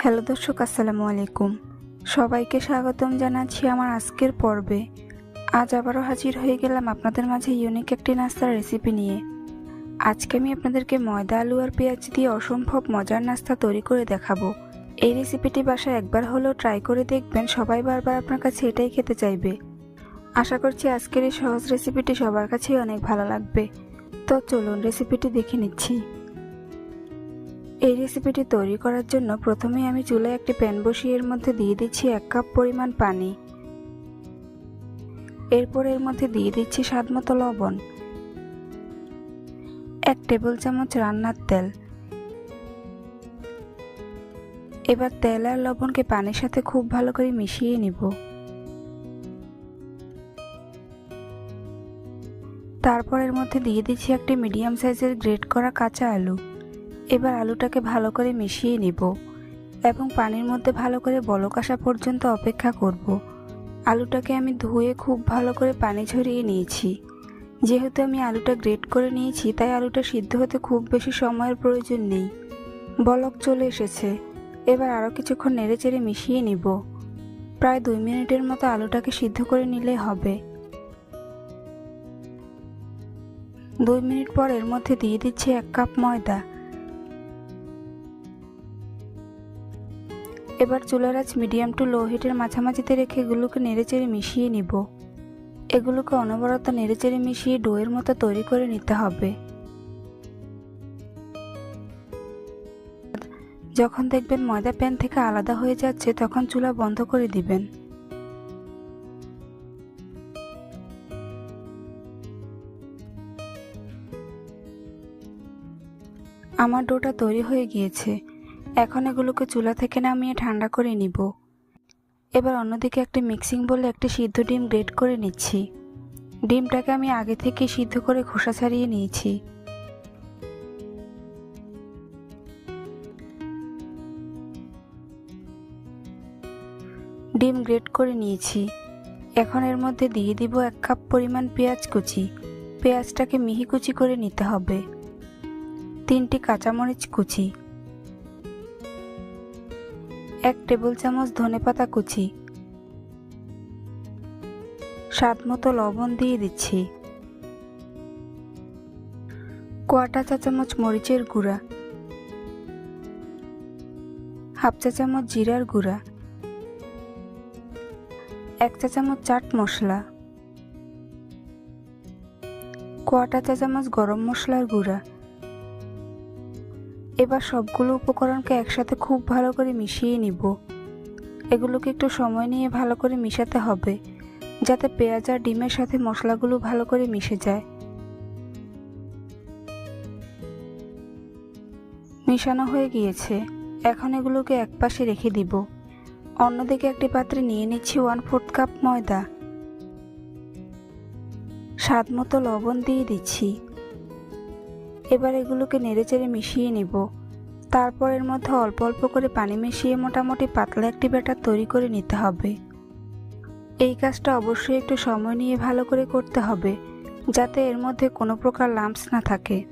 Hello দর্শক, আসসালামু আলাইকুম। সবাইকে স্বাগতম জানাচ্ছি আমার আজকের পর্বে। আজ আবারও হাজির হয়ে গেলাম আপনাদের মাঝে ইউনিক একটি নাস্তার রেসিপি নিয়ে। আজকে আমি আপনাদেরকে ময়দা, আলু আর পেঁয়াজ দিয়ে অসম্ভব মজার নাস্তা তৈরি করে দেখাবো। এই রেসিপিটি বাসায় একবার হলেও ট্রাই করে দেখবেন, সবাই বারবার আপনার কাছে এটাই খেতে চাইবে। আশা করছি আজকের এই সহজ রেসিপিটি সবার কাছেই অনেক ভালো লাগবে। তো চলুন রেসিপিটি দেখে নিচ্ছি। এই রেসিপিটি তৈরি করার জন্য প্রথমেই আমি চুলায় একটি প্যান বসিয়ে এর মধ্যে দিয়ে দিচ্ছি এক কাপ পরিমাণ পানি। এরপর এর মধ্যে দিয়ে দিচ্ছি স্বাদ মতো লবণ। এক টেবিল চামচ রান্নার তেল। এবার তেল আর লবণকে পানির সাথে খুব ভালো করে মিশিয়ে নিব। তারপর এর মধ্যে দিয়ে দিচ্ছি একটি মিডিয়াম সাইজের গ্রেট করা কাঁচা আলু। এবার আলুটাকে ভালো করে মিশিয়ে নিব এবং পানির মধ্যে ভালো করে বলক আসা পর্যন্ত অপেক্ষা করব। আলুটাকে আমি ধুয়ে খুব ভালো করে পানি ঝরিয়ে নিয়েছি। যেহেতু আমি আলুটা গ্রেট করে নিয়েছি, তাই আলুটা সিদ্ধ হতে খুব বেশি সময়ের প্রয়োজন নেই। বলক চলে এসেছে। এবার আরও কিছুক্ষণ নেড়ে চেড়ে মিশিয়ে নিব। প্রায় দুই মিনিটের মতো আলুটাকে সিদ্ধ করে নিলেই হবে। দুই মিনিট পর এর মধ্যে দিয়ে দিচ্ছি এক কাপ ময়দা। এবার চুলার আঁচ মিডিয়াম টু লো হিটের মাঝামাঝিতে রেখে এগুলোকে নেড়েচেড়ে মিশিয়ে নিব। এগুলোকে অনবরত নেড়েচেড়ে মিশিয়ে ডোয়ের মতো তৈরি করে নিতে হবে। যখন দেখবেন ময়দা প্যান থেকে আলাদা হয়ে যাচ্ছে, তখন চুলা বন্ধ করে দিবেন। আমার ডোটা তৈরি হয়ে গিয়েছে। এখন এগুলোকে চুলা থেকে নামিয়ে ঠান্ডা করে নিব। এবার অন্যদিকে একটা মিক্সিং বলে একটি সিদ্ধ ডিম গ্রেট করে নিচ্ছি। ডিমটাকে আমি আগে থেকে সিদ্ধ করে খোসা ছাড়িয়ে নিয়েছি। ডিম গ্রেট করে নিয়েছি। এখন এর মধ্যে দিয়ে দিব এক কাপ পরিমাণ পেঁয়াজ কুচি। পেঁয়াজটাকে মিহি কুচি করে নিতে হবে। তিনটি কাঁচামরিচ কুচি, এক টেবিল চামচ ধনেপাতা কুচি, স্বাদ মতো লবণ দিয়ে দিচ্ছি, কোয়াটা চা চামচ মরিচের গুঁড়া, হাফ চা চামচ জিরার গুঁড়া, এক চা চামচ চাট মশলা, কোয়াটা চা চামচ গরম মশলার গুঁড়া এবার সবগুলো উপকরণকে একসাথে খুব ভালো করে মিশিয়ে নিব। এগুলোকে একটু সময় নিয়ে ভালো করে মিশাতে হবে, যাতে পেঁয়াজ আর ডিমের সাথে মশলাগুলো ভালো করে মিশে যায়। মিশানো হয়ে গিয়েছে। এখন এগুলোকে এক পাশে রেখে দিব। অন্যদিকে একটি পাত্রে নিয়ে নিচ্ছি ওয়ান ফোর্থ কাপ ময়দা। স্বাদ মতো লবণ দিয়ে দিচ্ছি। এবার এগুলোকে নেড়েচেড়ে মিশিয়ে নিব। তারপর এর মধ্যে অল্প অল্প করে পানি মিশিয়ে মোটামুটি পাতলা একটি ব্যাটার তৈরি করে নিতে হবে। এই কাজটা অবশ্যই একটু সময় নিয়ে ভালো করে করতে হবে, যাতে এর মধ্যে কোনো প্রকার লাম্পস না থাকে।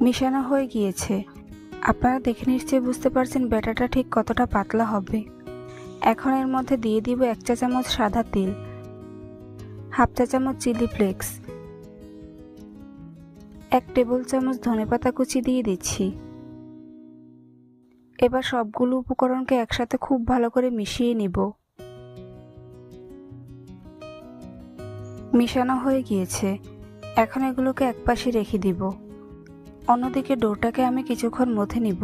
মিশানো হয়ে গিয়েছে। আপনারা দেখে নিশ্চয়ই বুঝতে পারছেন ব্যাটাটা ঠিক কতটা পাতলা হবে। এখন এর মধ্যে দিয়ে দিব এক চা চামচ সাদা তিল, হাফ চা চামচ চিলি ফ্লেক্স, এক টেবিল চামচ ধনেপাতা কুচি দিয়ে দিচ্ছি। এবার সবগুলো উপকরণকে একসাথে খুব ভালো করে মিশিয়ে নিব। মিশানো হয়ে গিয়েছে। এখন এগুলোকে একপাশে রেখে দিব। অন্যদিকে ডোটাকে আমি কিছুক্ষণ মথে নিব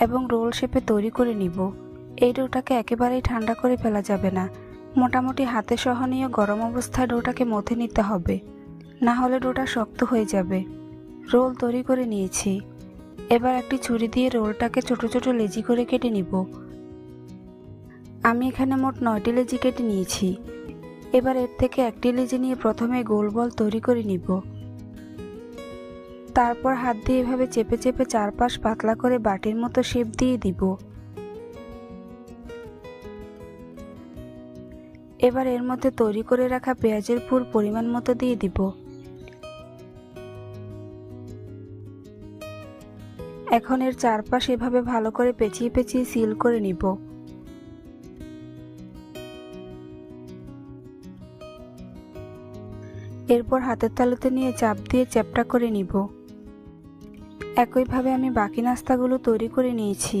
এবং রোল শেপে তৈরি করে নিব। এই ডোটাকে একেবারেই ঠান্ডা করে ফেলা যাবে না। মোটামুটি হাতে সহনীয় গরম অবস্থায় ডোটাকে মথে নিতে হবে। না হলে ডোটা শক্ত হয়ে যাবে। রোল তৈরি করে নিয়েছি। এবার একটি ছুরি দিয়ে রোলটাকে ছোট ছোট লেজি করে কেটে নিব। আমি এখানে মোট নয়টি লেজি কেটে নিয়েছি। এবার এর থেকে একটি লেজি নিয়ে প্রথমে গোল বল তৈরি করে নিব। তারপর হাত দিয়ে এভাবে চেপে চেপে চারপাশ পাতলা করে বাটির মতো শেপ দিয়ে দিব। এবার এর মধ্যে তৈরি করে রাখা পেঁয়াজের পুর পরিমাণ মতো দিয়ে দিব। এখন এর চারপাশ এভাবে ভালো করে পেঁচিয়ে পেঁচিয়ে সিল করে নিব। এরপর হাতের তালুতে নিয়ে চাপ দিয়ে চ্যাপটা করে নিব। একইভাবে আমি বাকি নাস্তাগুলো তৈরি করে নিয়েছি।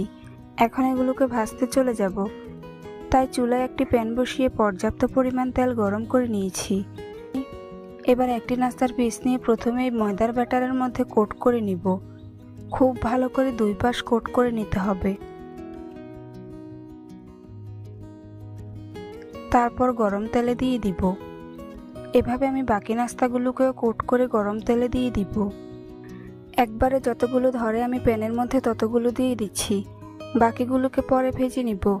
এখন এগুলোকে ভাজতে চলে যাব। তাই চুলায় একটি প্যান বসিয়ে পর্যাপ্ত পরিমাণ তেল গরম করে নিয়েছি। এবার একটি নাস্তার পিস নিয়ে প্রথমেই ময়দার ব্যাটারের মধ্যে কোট করে নিব। খুব ভালো করে দুই পাশ কোট করে নিতে হবে। তারপর গরম তেলে দিয়ে দিব। এভাবে আমি বাকি নাস্তাগুলোকেও কোট করে গরম তেলে দিয়ে দিব। একবারে যতগুলো ধরে আমি প্যানের মধ্যে ততগুলো দিয়ে দিচ্ছি। বাকিগুলোকে পরে ভেজে নিব।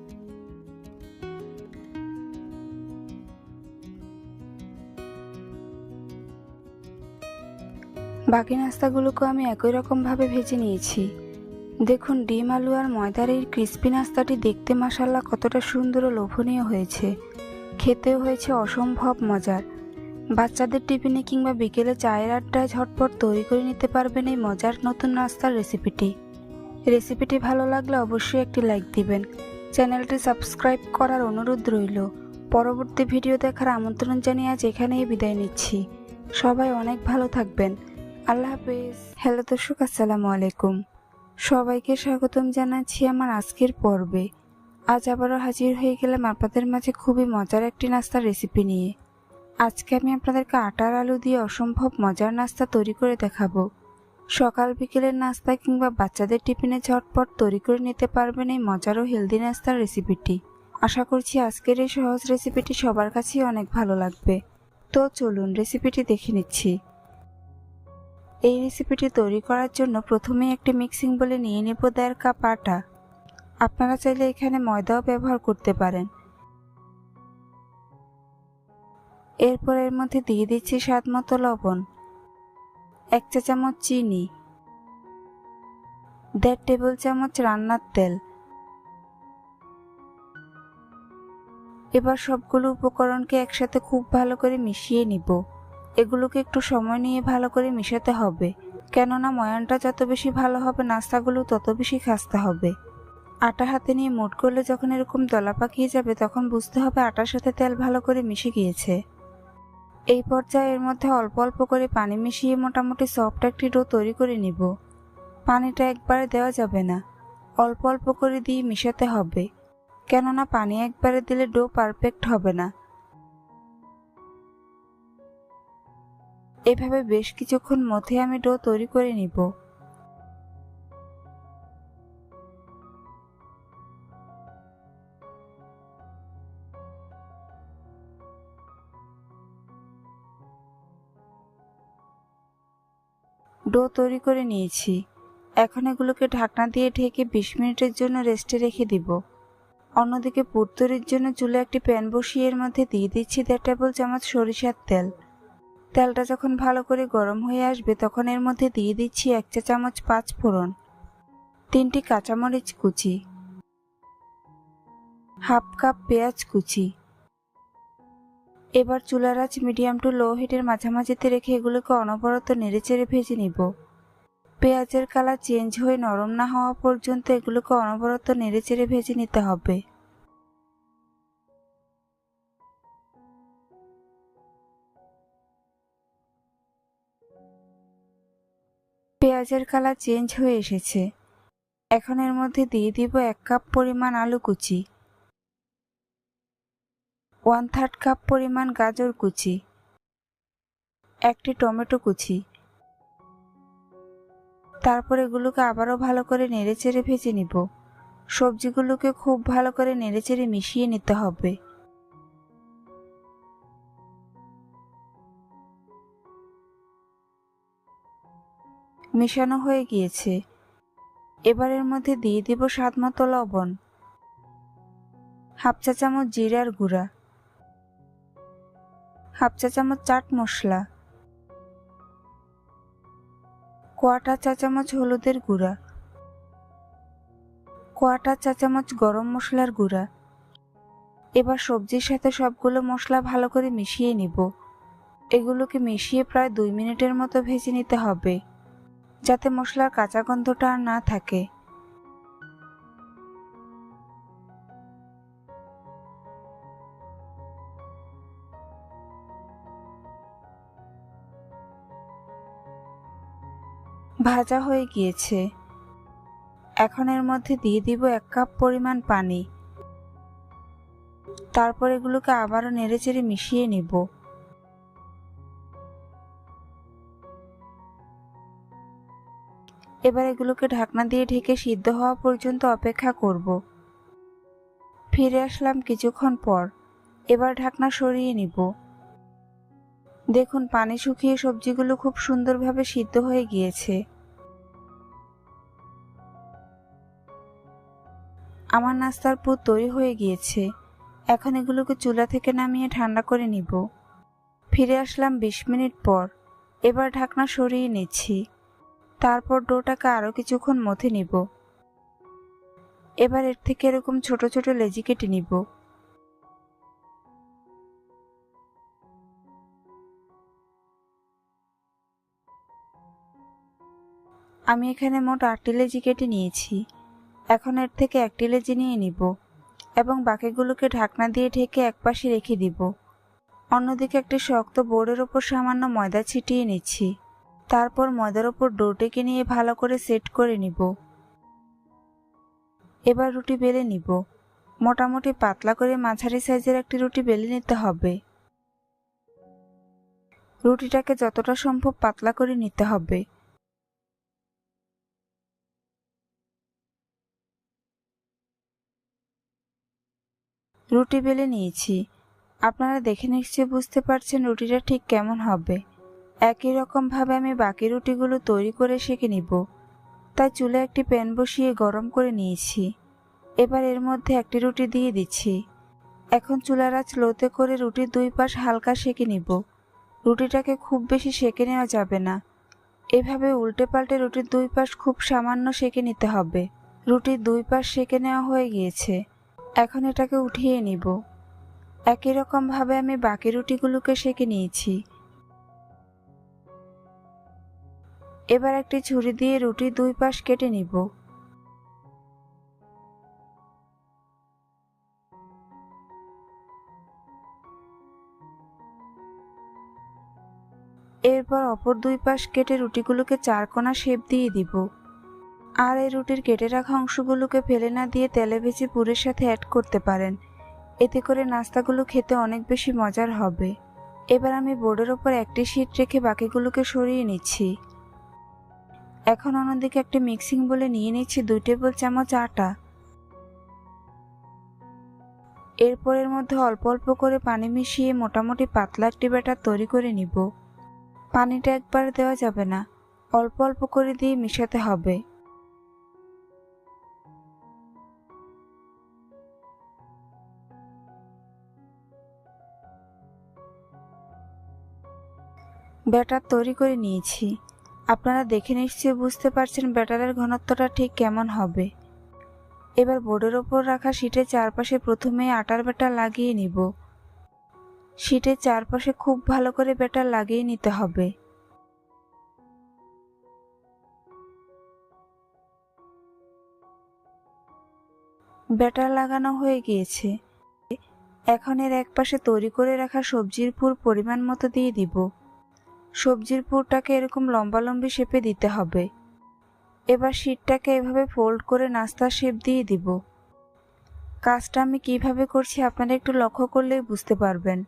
বাকি নাস্তাগুলোকে আমি একই রকমভাবে ভেজে নিয়েছি। দেখুন, ডিম আলু আর ময়দার এই ক্রিস্পি নাস্তাটি দেখতে মাসাল্লা কতটা সুন্দর ও লোভনীয় হয়েছে। খেতেও হয়েছে অসম্ভব মজার। বাচ্চাদের টিফিনে কিংবা বিকেলে চায়ের আড্ডায় ঝটপট তৈরি করে নিতে পারবেন এই মজার নতুন নাস্তার রেসিপিটি। রেসিপিটি ভালো লাগলে অবশ্যই একটি লাইক দিবেন। চ্যানেলটি সাবস্ক্রাইব করার অনুরোধ রইল। পরবর্তী ভিডিও দেখার আমন্ত্রণ জানিয়ে আজ এখানেই বিদায় নিচ্ছি। সবাই অনেক ভালো থাকবেন। আল্লাহ হাফেজ। হ্যালো দর্শক, আসসালামু আলাইকুম। সবাইকে স্বাগতম জানাচ্ছি আমার আজকের পর্বে। আজ আবারও হাজির হয়ে গেলাম আপনাদের মাঝে খুবই মজার একটি নাস্তার রেসিপি নিয়ে। আজকে আমি আপনাদেরকে আটার আলু দিয়ে অসম্ভব মজার নাস্তা তৈরি করে দেখাবো। সকাল বিকেলের নাস্তা কিংবা বাচ্চাদের টিফিনে ঝটপট তৈরি করে নিতে পারবেন এই মজার ও হেলদি নাস্তার রেসিপিটি আশা করছি আজকের এই সহজ রেসিপিটি সবার কাছেই অনেক ভালো লাগবে। তো চলুন রেসিপিটি দেখে নিচ্ছি। এই রেসিপিটি তৈরি করার জন্য প্রথমেই একটি মিক্সিং বলে নিয়ে নেব দেড় কাপ আটা। আপনারা চাইলে এখানে ময়দাও ব্যবহার করতে পারেন। এরপর এর মধ্যে দিয়ে দিচ্ছি স্বাদ মতো লবণ, এক চা চামচ চিনি, দেড় টেবিল চামচ রান্নার তেল। এবার সবগুলো উপকরণকে একসাথে খুব ভালো করে মিশিয়ে নিব। এগুলোকে একটু সময় নিয়ে ভালো করে মিশাতে হবে। কেননা ময়ানটা যত বেশি ভালো হবে নাস্তাগুলো তত বেশি খাসতে হবে। আটা হাতে নিয়ে মুট করলে যখন এরকম দলা পাকিয়ে যাবে, তখন বুঝতে হবে আটার সাথে তেল ভালো করে মিশে গিয়েছে। এই পর্যায়ে এর মধ্যে অল্প অল্প করে পানি মিশিয়ে মোটামুটি সফট একটি ডো তৈরি করে নিব। পানিটা একবারে দেওয়া যাবে না। অল্প অল্প করে দিয়ে মিশাতে হবে। কেননা পানি একবারে দিলে ডো পারফেক্ট হবে না। এভাবে বেশ কিছুক্ষণ মধ্যে আমি ডো তৈরি করে নিব। ডো তৈরি করে নিয়েছি। এখন এগুলোকে ঢাকনা দিয়ে ঢেকে বিশ মিনিটের জন্য রেস্টে রেখে দিব। অন্যদিকে পুর জন্য চুলে একটি প্যান বসিয়ে এর মধ্যে দিয়ে দিচ্ছি দেড় টেবিল চামচ সরিষার তেল। তেলটা যখন ভালো করে গরম হয়ে আসবে, তখন এর মধ্যে দিয়ে দিচ্ছি এক চা চামচ পাঁচ ফোড়ন, তিনটি কাঁচামরিচ কুচি, হাফ কাপ পেঁয়াজ কুচি। এবার চুলার আঁচ মিডিয়াম টু লো হিটের মাঝামাঝিতে রেখে এগুলোকে অনবরত নেড়েচেড়ে ভেজে নিব। পেঁয়াজের কালার চেঞ্জ হয়ে নরম না হওয়া পর্যন্ত এগুলোকে অনবরত নেড়েচেড়ে ভেজে নিতে হবে। পেঁয়াজের কালার চেঞ্জ হয়ে এসেছে। এখন এর মধ্যে দিয়ে দিব এক কাপ পরিমাণ আলু কুচি। ওয়ান থার্ড কাপ পরিমাণ গাজর কুচি। একটি টমেটো কুচি। তারপর এগুলোকে আবারও ভালো করে নেড়েচেড়ে ভেজে নিব। সবজিগুলোকে খুব ভালো করে নেড়েচেড়ে মিশিয়ে নিতে হবে। মেশানো হয়ে গিয়েছে। এবারের মধ্যে দিয়ে দিব স্বাদ মতো লবণ। হাফ চা চামচ জিরার গুঁড়া। হাফ চা চামচ চাট মশলা। কোয়াটা চা চামচ হলুদের গুঁড়া। কোয়াটা চা চামচ গরম মশলার গুঁড়া। এবার সবজির সাথে সবগুলো মশলা ভালো করে মিশিয়ে নিব। এগুলোকে মিশিয়ে প্রায় দুই মিনিটের মতো ভেজে নিতে হবে। যাতে মশলার কাঁচা গন্ধটা আর না থাকে। ভাজা হয়ে গিয়েছে। এখন এর মধ্যে দিয়ে দিব এক কাপ পরিমাণ পানি। তারপর এগুলোকে আবারও নেড়েচেড়ে মিশিয়ে নিব। এবার এগুলোকে ঢাকনা দিয়ে ঢেকে সিদ্ধ হওয়া পর্যন্ত অপেক্ষা করব। ফিরে আসলাম কিছুক্ষণ পর। এবার ঢাকনা সরিয়ে নিব। দেখুন, পানি শুকিয়ে সবজিগুলো খুব সুন্দরভাবে সিদ্ধ হয়ে গিয়েছে। আমার নাস্তার পুর তৈরি হয়ে গিয়েছে। এখন এগুলোকে চুলা থেকে নামিয়ে ঠান্ডা করে নিব। ফিরে আসলাম বিশ মিনিট পর। এবার ঢাকনা সরিয়ে নিচ্ছি। তারপর ডোটাকে আরও কিছুক্ষণ মথে নিব। এবার এর থেকে এরকম ছোট ছোট লেজি কেটে নিব। আমি এখানে মোট আটটি লেজি কেটে নিয়েছি। এখন এর থেকে একটি লেজি নিয়ে নিব এবং বাকিগুলোকে ঢাকনা দিয়ে ঢেকে একপাশে রেখে দিব। অন্যদিকে একটি শক্ত বোর্ডের ওপর সামান্য ময়দা ছিটিয়ে নিচ্ছি। তারপর ময়দার ওপর ডোটিকে নিয়ে ভালো করে সেট করে নিব। এবার রুটি বেলে নিব। মোটামুটি পাতলা করে মাঝারি সাইজের একটি রুটি বেলে নিতে হবে। রুটিটাকে যতটা সম্ভব পাতলা করে নিতে হবে। রুটি বেলে নিয়েছি। আপনারা দেখে নিশ্চয়ই বুঝতে পারছেন রুটিটা ঠিক কেমন হবে। একই রকমভাবে আমি বাকি রুটিগুলো তৈরি করে সেঁকে নিব। তাই চুলে একটি প্যান বসিয়ে গরম করে নিয়েছি। এবার এর মধ্যে একটি রুটি দিয়ে দিচ্ছি। এখন চুলার আঁচ লোতে করে রুটির দুই পাশ হালকা সেঁকে নিব। রুটিটাকে খুব বেশি সেঁকে নেওয়া যাবে না। এভাবে উল্টে পাল্টে রুটির দুই পাশ খুব সামান্য সেঁকে নিতে হবে। রুটির দুই পাশ সেঁকে নেওয়া হয়ে গিয়েছে। এখন এটাকে উঠিয়ে নিব। একই রকমভাবে আমি বাকি রুটিগুলোকে সেঁকে নিয়েছি। এবার একটি ছুরি দিয়ে রুটির দুই পাশ কেটে নিব। এরপর অপর দুই পাশ কেটে রুটিগুলোকে চার কোনা শেপ দিয়ে দিব। আর এই রুটির কেটে রাখা অংশগুলোকে ফেলে না দিয়ে তেলে ভেজে পুরের সাথে অ্যাড করতে পারেন। এতে করে নাস্তাগুলো খেতে অনেক বেশি মজার হবে। এবার আমি বোর্ডের ওপর একটি শিট রেখে বাকিগুলোকে সরিয়ে নিচ্ছি। এখন অন্যদিকে একটি মিক্সিং বলে নিয়ে নিচ্ছি দুই টেবিল চামচ আটা। এরপর এর মধ্যে অল্প অল্প করে পানি মিশিয়ে মোটামুটি পাতলা একটি ব্যাটার তৈরি করে নিব। পানিটা একবার দেওয়া যাবে না, অল্প অল্প করে দিয়ে মিশাতে হবে। ব্যাটার তৈরি করে নিয়েছি। আপনারা দেখে নিশ্চয়ই বুঝতে পারছেন ব্যাটারের ঘনত্বটা ঠিক কেমন হবে। এবার বোর্ডের ওপর রাখা শীটের চারপাশে প্রথমে আটার ব্যাটার লাগিয়ে নিব। শীটের চারপাশে খুব ভালো করে ব্যাটার লাগিয়ে নিতে হবে। ব্যাটার লাগানো হয়ে গিয়েছে। এখন এর এক পাশে তৈরি করে রাখা সবজির পুর পরিমাণ মতো দিয়ে দিব। সবজির পুরটাকে এরকম লম্বালম্বি শেপে দিতে হবে। এবার শীটটাকে এভাবে ফোল্ড করে নাস্তার শেপ দিয়ে দিব। কাজটা আমি কীভাবে করছি আপনারা একটু লক্ষ্য করলেই বুঝতে পারবেন।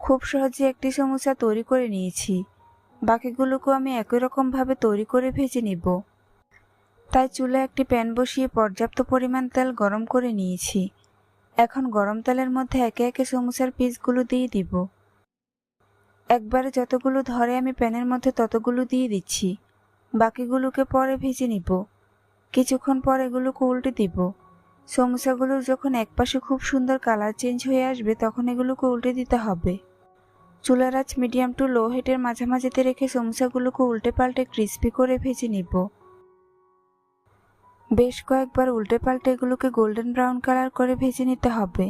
খুব সহজে একটি সমস্যা তৈরি করে নিয়েছি। বাকিগুলোকেও আমি একই রকমভাবে তৈরি করে ভেজে নিব। তাই চুলে একটি প্যান বসিয়ে পর্যাপ্ত পরিমাণ তেল গরম করে নিয়েছি। এখন গরম তেলের মধ্যে একে একে সমুসার পিসগুলো দিয়ে দিব। একবারে যতগুলো ধরে আমি প্যানের মধ্যে ততগুলো দিয়ে দিচ্ছি। বাকিগুলোকে পরে ভেজে নিব। কিছুক্ষণ পর এগুলোকে উল্টে দিব। সমোসাগুলোর যখন একপাশে খুব সুন্দর কালার চেঞ্জ হয়ে আসবে, তখন এগুলোকে উল্টে দিতে হবে। চুলার আঁচ মিডিয়াম টু লো হিটের মাঝামাঝিতে রেখে সমোসাগুলোকে উল্টে পাল্টে ক্রিস্পি করে ভেজে নিব। বেশ কয়েকবার উল্টে পাল্টে এগুলোকে গোল্ডেন ব্রাউন কালার করে ভেজে নিতে হবে।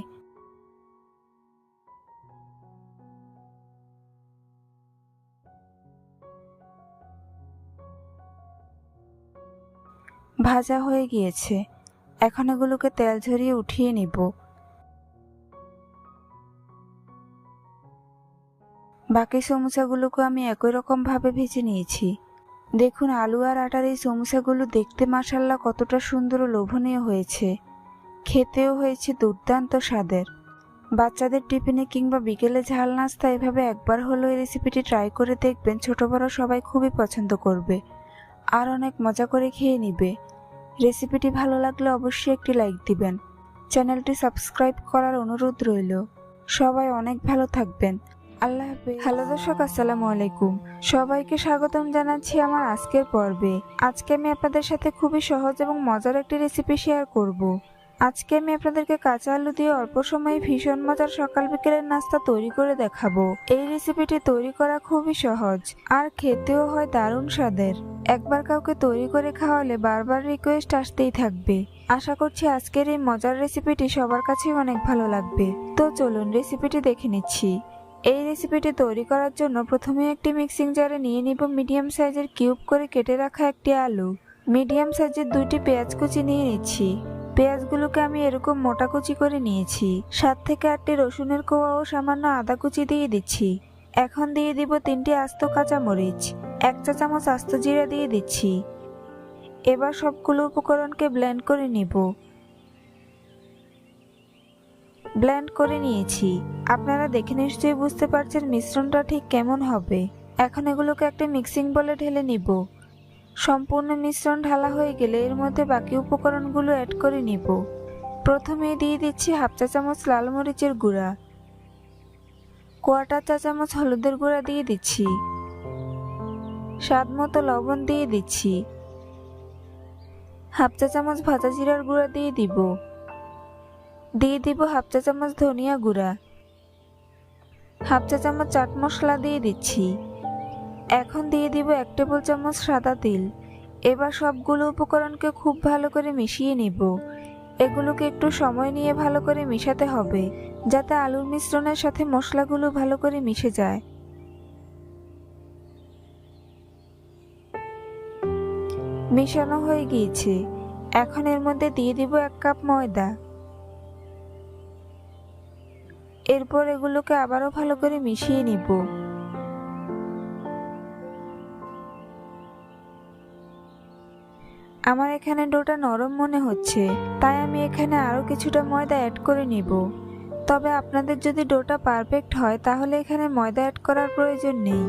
ভাজা হয়ে গিয়েছে। এখন এগুলোকে তেল ঝরিয়ে উঠিয়ে নিব। বাকি সমোসাগুলোকে আমি একই রকম ভাবে ভেজে নিয়েছি। দেখুন, আলু আর আটার এই সমোসাগুলো দেখতে মাসাল্লা কতটা সুন্দর ও লোভনীয় হয়েছে। খেতেও হয়েছে দুর্দান্ত স্বাদের। বাচ্চাদের টিফিনে কিংবা বিকেলে ঝাল নাস্তা এভাবে একবার হলেও এই রেসিপিটি ট্রাই করে দেখবেন ছোট বড় সবাই খুবই পছন্দ করবে। আর অনেক মজা করে খেয়ে নিবে। রেসিপিটি ভালো লাগলে অবশ্যই একটি লাইক দিবেন। চ্যানেলটি সাবস্ক্রাইব করার অনুরোধ রইল। সবাই অনেক ভালো থাকবেন। আল্লাহ হ্যালো দর্শক, আসসালামু আলাইকুম। সবাইকে স্বাগতম জানাচ্ছি আমার আজকের পর্বে। আজকে আমি আপনাদের সাথে খুবই সহজ এবং মজার একটি রেসিপি শেয়ার করব। আজকে আমি আপনাদেরকে কাঁচা আলু দিয়ে অল্প সময়ে ভীষণ মজার সকাল বিকেলের নাস্তা তৈরি করে দেখাবো। এই রেসিপিটি তৈরি করা খুবই সহজ, আর খেতেও হয় দারুণ স্বাদের। একবার কাউকে তৈরি করে খাওয়ালে বারবার রিকোয়েস্ট আসতেই থাকবে। আশা করছি আজকের এই মজার রেসিপিটি সবার কাছেই অনেক ভালো লাগবে। তো চলুন রেসিপিটি দেখে নিচ্ছি। এই রেসিপিটি তৈরি করার জন্য প্রথমে একটি মিক্সিং জারে নিয়ে নিব মিডিয়াম সাইজের কিউব করে কেটে রাখা একটি আলু। মিডিয়াম সাইজের দুইটি পেঁয়াজ কুচি নিয়ে নিচ্ছি। পেঁয়াজগুলোকে আমি এরকম মোটা কুচি করে নিয়েছি। সাত থেকে আটটি রসুনের কোয়া ও সামান্য আদা কুচি দিয়ে দিচ্ছি। এখন দিয়ে দিব তিনটি আস্ত কাঁচামরিচ, এক চা চামচ আস্ত জিরা দিয়ে দিচ্ছি। এবার সবগুলো উপকরণকে ব্লেন্ড করে নিব। ব্লেন্ড করে নিয়েছি। আপনারা দেখে নিশ্চয়ই বুঝতে পারছেন মিশ্রণটা ঠিক কেমন হবে। এখন এগুলোকে একটা মিক্সিং বলে ঢেলে নিব। সম্পূর্ণ মিশ্রণ ঢালা হয়ে গেলে এর মধ্যে বাকি উপকরণগুলো অ্যাড করে নিব। প্রথমে দিয়ে দিচ্ছি হাফ চা চামচ লাল মরিচের গুঁড়া। কোয়াটার চা চামচ হলুদের গুঁড়া দিয়ে দিচ্ছি। স্বাদ মতো লবণ দিয়ে দিচ্ছি। হাফ চা চামচ ভাজা জিরার গুঁড়া দিয়ে দিব। দিয়ে দিব হাফ চা চামচ ধনিয়া গুঁড়া। হাফ চা চামচ চাট মশলা দিয়ে দিচ্ছি। এখন দিয়ে দিব এক টেবিল চামচ সাদা তিল। এবার সবগুলো উপকরণকে খুব ভালো করে মিশিয়ে নিব। এগুলোকে একটু সময় নিয়ে ভালো করে মিশাতে হবে, যাতে আলুর মিশ্রণের সাথে মশলাগুলো ভালো করে মিশে যায়। মেশানো হয়ে গিয়েছে। এখন এর মধ্যে দিয়ে দিব এক কাপ ময়দা। এরপর এগুলোকে আবারও ভালো করে মিশিয়ে নিব। আমার এখানে ডোটা নরম মনে হচ্ছে, তাই আমি এখানে আরও কিছুটা ময়দা অ্যাড করে নিব। তবে আপনাদের যদি ডোটা পারফেক্ট হয়, তাহলে এখানে ময়দা অ্যাড করার প্রয়োজন নেই।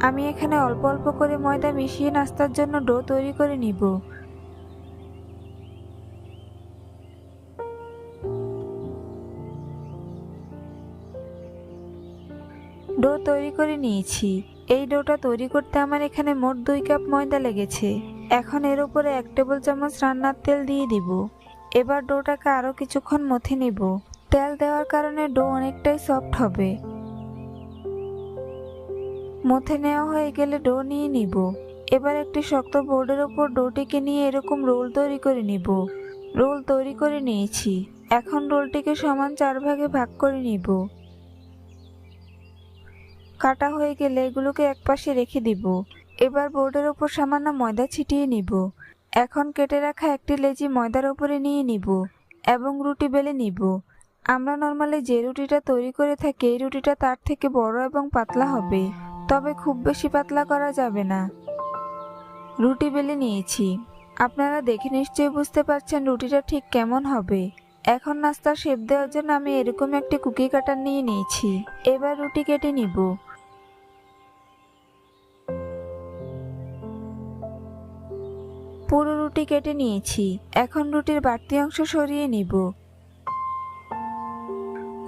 আমি এখানে অল্প অল্প করে ময়দা মিশিয়ে নাস্তার জন্য ডো তৈরি করে নিব। করে নিয়েছি। এই ডোটা তৈরি করতে আমার এখানে মোট দুই কাপ ময়দা লেগেছে। এখন এর উপরে এক টেবিল চামচ রান্নার তেল দিয়ে দিব। এবার ডোটাকে আরও কিছুক্ষণ মথে নিব। তেল দেওয়ার কারণে ডো অনেকটাই সফট হবে। মথে নেওয়া হয়ে গেলে ডো নিয়ে নিব। এবার একটি শক্ত বোর্ডের ওপর ডোটিকে নিয়ে এরকম রোল তৈরি করে নিব। রোল তৈরি করে নিয়েছি। এখন রোলটিকে সমান চার ভাগে ভাগ করে নিব। কাটা হয়ে গেলে এগুলোকে একপাশে রেখে দিব। এবার বোর্ডের ওপর সামান্য ময়দা ছিটিয়ে নিব। এখন কেটে রাখা একটি লেজি ময়দার ওপরে নিয়ে নিব এবং রুটি বেলে নিব। আমরা নর্মালি যে রুটিটা তৈরি করে থাকি, এই রুটিটা তার থেকে বড় এবং পাতলা হবে, তবে খুব বেশি পাতলা করা যাবে না। রুটি বেলে নিয়েছি। আপনারা দেখে নিশ্চয়ই বুঝতে পারছেন রুটিটা ঠিক কেমন হবে। এখন নাস্তার শেপ দেওয়ার জন্য আমি এরকম একটি কুকি কাটার নিয়ে নিয়েছি। এবার রুটি কেটে নিব। পুরো রুটি কেটে নিয়েছি। এখন রুটির বাড়তি অংশ সরিয়ে নিব।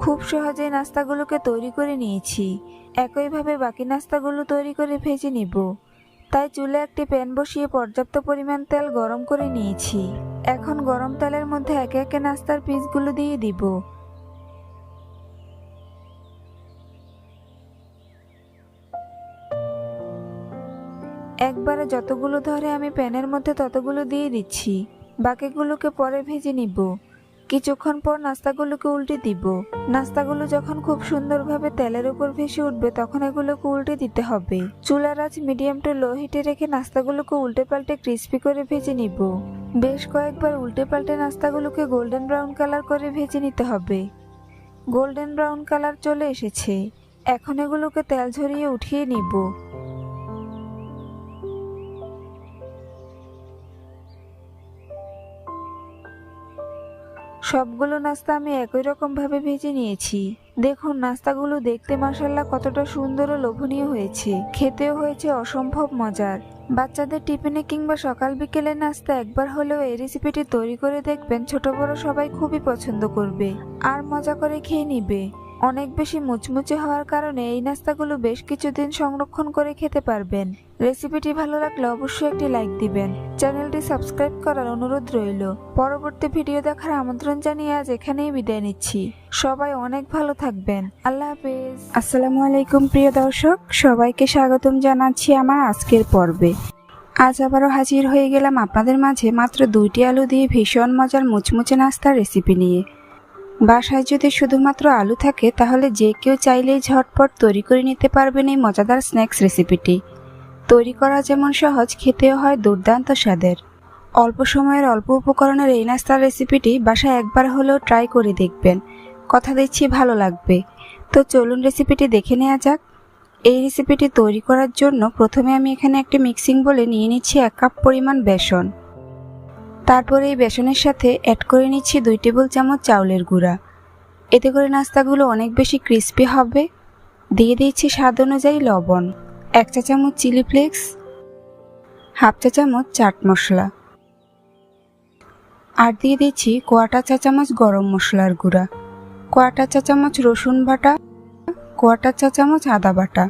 খুব সহজেই নাস্তাগুলোকে তৈরি করে নিয়েছি। একইভাবে বাকি নাস্তাগুলো তৈরি করে ভেজে নিব। তাই চুলে একটি প্যান বসিয়ে পর্যাপ্ত পরিমাণ তেল গরম করে নিয়েছি। এখন গরম তেলের মধ্যে একে একে নাস্তার পিসগুলো দিয়ে দিব। একবারে যতগুলো ধরে আমি প্যানের মধ্যে ততগুলো দিয়ে দিচ্ছি, বাকিগুলোকে পরে ভেজে নিব। কিছুক্ষণ পর নাস্তাগুলোকে উল্টে দিব। নাস্তাগুলো যখন খুব সুন্দরভাবে তেলের উপর ভেসে উঠবে, তখন এগুলোকে উল্টে দিতে হবে। চুলার আঁচ মিডিয়াম টু লো হিটে রেখে নাস্তাগুলোকে উল্টে পাল্টে ক্রিস্পি করে ভেজে নিব। বেশ কয়েকবার উল্টে পাল্টে নাস্তাগুলোকে গোল্ডেন ব্রাউন কালার করে ভেজে নিতে হবে। গোল্ডেন ব্রাউন কালার চলে এসেছে। এখন এগুলোকে তেল ঝরিয়ে উঠিয়ে নিব। সবগুলো নাস্তা আমি একই রকমভাবে ভেজে নিয়েছি। দেখুন, নাস্তাগুলো দেখতে মাসাল্লাহ কতটা সুন্দর ও লোভনীয় হয়েছে। খেতেও হয়েছে অসম্ভব মজার। বাচ্চাদের টিফিনে কিংবা সকাল বিকেলে নাস্তা একবার হলেও এই রেসিপিটি তৈরি করে দেখবেন ছোট বড় সবাই খুবই পছন্দ করবে। আর মজা করে খেয়ে নিবে। অনেক বেশি মুচমুচে হওয়ার কারণে এই নাস্তাগুলো বেশ কিছুদিন সংরক্ষণ করে খেতে পারবেন। রেসিপিটি ভালো লাগলে অবশ্যই একটি লাইক দিবেন। চ্যানেলটি সাবস্ক্রাইব করার অনুরোধ রইল। পরবর্তী ভিডিও দেখার আমন্ত্রণ জানিয়ে আজ এখানেই বিদায় নিচ্ছি। সবাই অনেক ভালো থাকবেন। আল্লাহ হাফেজ। আসসালামু আলাইকুম, প্রিয় দর্শক। সবাইকে স্বাগতম জানাচ্ছি আমার আজকের পর্বে। আজ আবারও হাজির হয়ে গেলাম আপনাদের মাঝে মাত্র দুইটি আলু দিয়ে ভীষণ মজার মুচমুচে নাস্তার রেসিপি নিয়ে। বাসায় যদি শুধুমাত্র আলু থাকে, তাহলে যে কেউ চাইলেই ঝটপট তৈরি করে নিতে পারবেন এই মজাদার স্ন্যাক্স রেসিপিটি। তৈরি করা যেমন সহজ, খেতেও হয় দুর্দান্ত স্বাদের। অল্প সময়ের অল্প উপকরণের এই নাস্তার রেসিপিটি বাসায় একবার হলেও ট্রাই করে দেখবেন। কথা দিচ্ছি, ভালো লাগবে। তো চলুন রেসিপিটি দেখে নেওয়া যাক। এই রেসিপিটি তৈরি করার জন্য প্রথমে আমি এখানে একটি মিক্সিং বলে নিয়ে নিচ্ছি এক কাপ পরিমাণ বেসন। তারপর এই বেসনের সাথে অ্যাড করে নিচ্ছি দুই টেবিল চামচ চাউলের গুঁড়া। এতে করে নাস্তাগুলো অনেক বেশি ক্রিস্পি হবে। দিয়ে দিচ্ছি স্বাদ অনুযায়ী লবণ, এক চা চামচ চিলি ফ্লেক্স হাফ চা চামচ চাট মশলা, আর দিয়ে দিচ্ছি কোয়াটা চা চামচ গরম মশলার গুঁড়া, কোয়াটা চা চামচ রসুন বাটা, কোয়াটা চা চামচ আদা বাটা।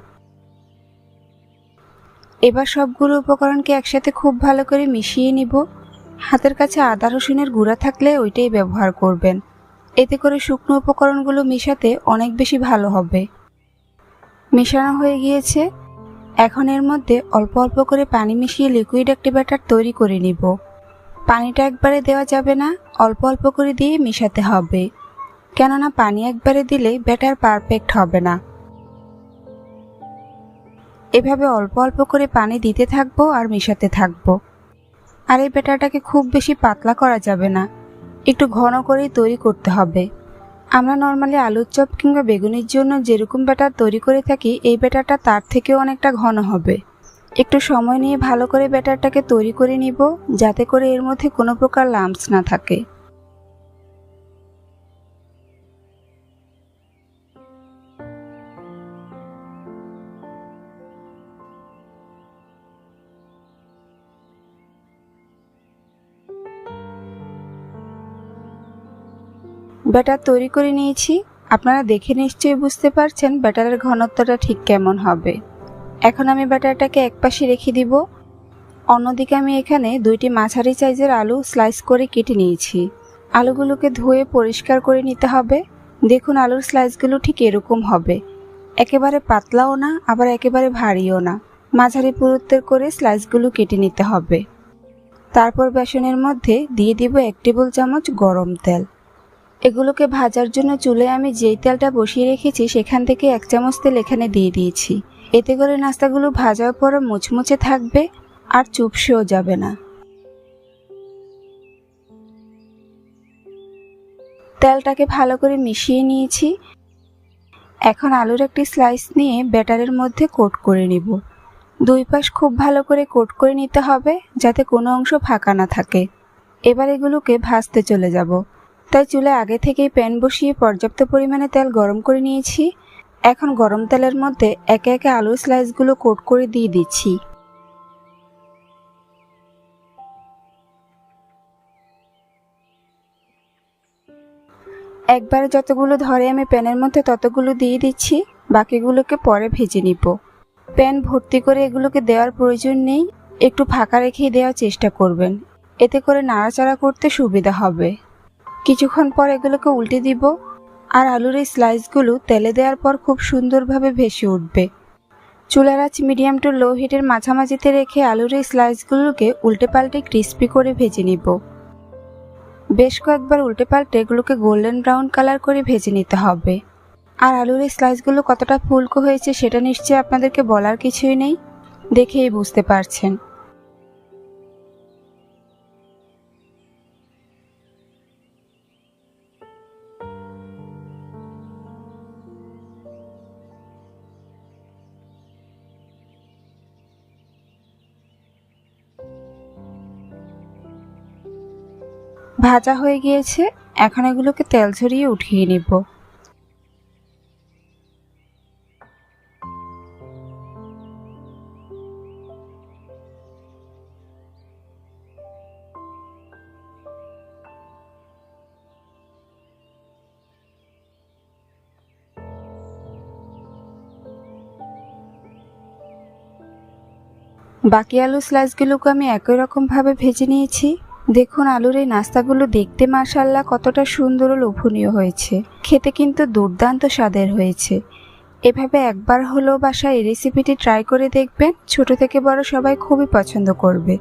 এবার সবগুলো উপকরণকে একসাথে খুব ভালো করে মিশিয়ে নিব। হাতের কাছে আদা রসুনের গুঁড়া থাকলে ওইটাই ব্যবহার করবেন। এতে করে শুকনো উপকরণগুলো মেশাতে অনেক বেশি ভালো হবে। মেশানো হয়ে গিয়েছে। এখন এর মধ্যে অল্প অল্প করে পানি মিশিয়ে লিকুইড একটি ব্যাটার তৈরি করে নিব। পানিটা একবারে দেওয়া যাবে না, অল্প অল্প করে দিয়ে মেশাতে হবে। কেননা পানি একবারে দিলে ব্যাটার পারফেক্ট হবে না। এভাবে অল্প অল্প করে পানি দিতে থাকব আর মেশাতে থাকব। আর এই ব্যাটারটাকে খুব বেশি পাতলা করা যাবে না। একটু ঘন করেই তৈরি করতে হবে। আমরা নর্মালি আলুর চপ কিংবা বেগুনির জন্য যেরকম ব্যাটার তৈরি করে থাকি, এই ব্যাটারটা তার থেকেও অনেকটা ঘন হবে। একটু সময় নিয়ে ভালো করে ব্যাটারটাকে তৈরি করে নিব, যাতে করে এর মধ্যে কোনো প্রকার লাম্পস না থাকে। ব্যাটার তৈরি করে নিয়েছি। আপনারা দেখে নিশ্চয়ই বুঝতে পারছেন ব্যাটারের ঘনত্বটা ঠিক কেমন হবে। এখন আমি ব্যাটারটাকে একপাশে রেখে দিব। অন্যদিকে আমি এখানে দুইটি মাঝারি সাইজের আলু স্লাইস করে কেটে নিয়েছি। আলুগুলোকে ধুয়ে পরিষ্কার করে নিতে হবে। দেখুন আলুর স্লাইসগুলো ঠিক এরকম হবে। একেবারে পাতলাও না, আবার একেবারে ভারীও না। মাঝারি পুরুত্বের করে স্লাইসগুলো কেটে নিতে হবে। তারপর বেসনের মধ্যে দিয়ে দিব এক টেবিল চামচ গরম তেল। এগুলোকে ভাজার জন্য চুলে আমি যেই তেলটা বসিয়ে রেখেছি, সেখান থেকে এক চামচ তেল এখানে দিয়ে দিয়েছি। এতে করে নাস্তাগুলো ভাজার পরে মুচমুচে থাকবে আর চুপসেও যাবে না। তেলটাকে ভালো করে মিশিয়ে নিয়েছি। এখন আলুর একটি স্লাইস নিয়ে ব্যাটারের মধ্যে কোট করে নিব। দুই পাশ খুব ভালো করে কোট করে নিতে হবে, যাতে কোনো অংশ ফাঁকা না থাকে। এবার এগুলোকে ভাজতে চলে যাব। তাই চুলে আগে থেকেই প্যান বসিয়ে পর্যাপ্ত পরিমাণে তেল গরম করে নিয়েছি। এখন গরম তেলের মধ্যে একে একে আলুর স্লাইসগুলো কোট করে দিয়ে দিচ্ছি। একবারে যতগুলো ধরে আমি প্যানের মধ্যে ততগুলো দিয়ে দিচ্ছি, বাকিগুলোকে পরে ভেজে নিব। প্যান ভর্তি করে এগুলোকে দেওয়ার প্রয়োজন নেই, একটু ফাঁকা রেখেই দেওয়ার চেষ্টা করবেন। এতে করে নাড়াচাড়া করতে সুবিধা হবে। কিছুক্ষণ পর এগুলোকে উল্টে দিব। আর আলুর এই স্লাইসগুলো তেলে দেওয়ার পর খুব সুন্দরভাবে ভেসে উঠবে। চুলার আঁচ মিডিয়াম টু লো হিটের মাঝামাঝিতে রেখে আলুর এই স্লাইসগুলোকে উল্টে পাল্টে ক্রিস্পি করে ভেজে নিব। বেশ কয়েকবার উল্টে পাল্টে এগুলোকে গোল্ডেন ব্রাউন কালার করে ভেজে নিতে হবে। আর আলুর এই স্লাইসগুলো কতটা ফুলকো হয়েছে সেটা নিশ্চয়ই আপনাদেরকে বলার কিছুই নেই। দেখেই বুঝতে পারছেন। ভাজা হয়ে গিয়েছে, এখন এগুলোকে তেল ঝরিয়ে উঠিয়ে নিব। বাকি আলু স্লাইসগুলোকে আমি একই রকমভাবে ভেজে নিয়েছি। দেখুন আলুর এই নাস্তাগুলো দেখতে মাশাল্লাহ কতটা সুন্দর ও লোভনীয় হয়েছে। খেতে কিন্তু দুর্দান্ত স্বাদের হয়েছে। এভাবে একবার হলেও বাসায় এই রেসিপিটি ট্রাই করে দেখবেন, ছোট থেকে বড় সবাই খুবই পছন্দ করবে।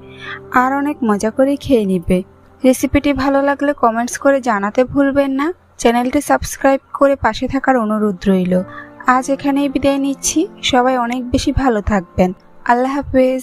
আর অনেক মজা করে খেয়ে নিবে। রেসিপিটি ভালো লাগলে কমেন্টস করে জানাতে ভুলবেন না। চ্যানেলটি সাবস্ক্রাইব করে পাশে থাকার অনুরোধ রইল। আজ এখানেই বিদায় নিচ্ছি। সবাই অনেক বেশি ভালো থাকবেন। আল্লাহ হাফেজ।